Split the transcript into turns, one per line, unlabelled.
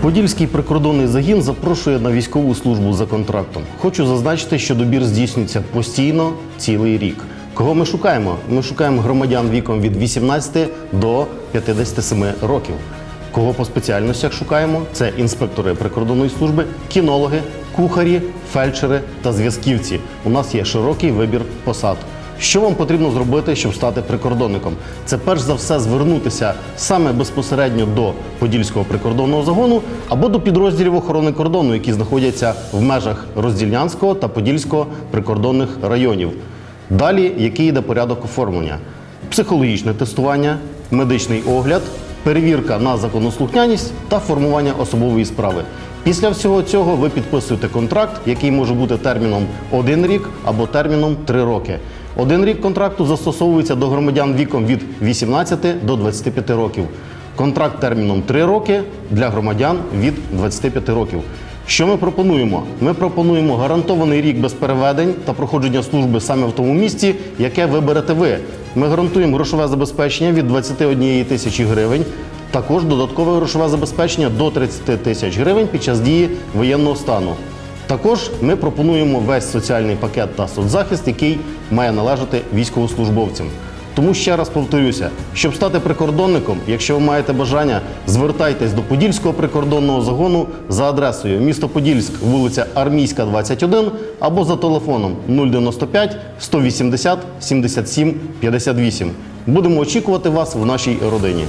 Подільський прикордонний загін запрошує на військову службу за контрактом. Хочу зазначити, що добір здійснюється постійно цілий рік. Кого ми шукаємо? Ми шукаємо громадян віком від 18 до 57 років. Кого по спеціальностях шукаємо? Це інспектори прикордонної служби, кінологи, кухарі, фельдшери та зв'язківці. У нас є широкий вибір посад. Що вам потрібно зробити, щоб стати прикордонником? Це перш за все звернутися саме безпосередньо до Подільського прикордонного загону або до підрозділів охорони кордону, які знаходяться в межах Роздільнянського та Подільського прикордонних районів. Далі, який йде порядок оформлення? Психологічне тестування, медичний огляд, перевірка на законослухняність та формування особової справи. Після всього цього ви підписуєте контракт, який може бути терміном один рік або терміном три роки. Один рік контракту застосовується до громадян віком від 18 до 25 років. Контракт терміном 3 роки для громадян від 25 років. Що ми пропонуємо? Ми пропонуємо гарантований рік без переведень та проходження служби саме в тому місці, яке виберете ви. Ми гарантуємо грошове забезпечення від 21 тисячі гривень. Також додаткове грошове забезпечення до 30 тисяч гривень під час дії воєнного стану. Також ми пропонуємо весь соціальний пакет та соцзахист, який має належати військовослужбовцям. Тому ще раз повторюся, щоб стати прикордонником, якщо ви маєте бажання, звертайтесь до Подільського прикордонного загону за адресою місто Подільськ, вулиця Армійська, 21 або за телефоном 095 180 77 58. Будемо очікувати вас в нашій родині.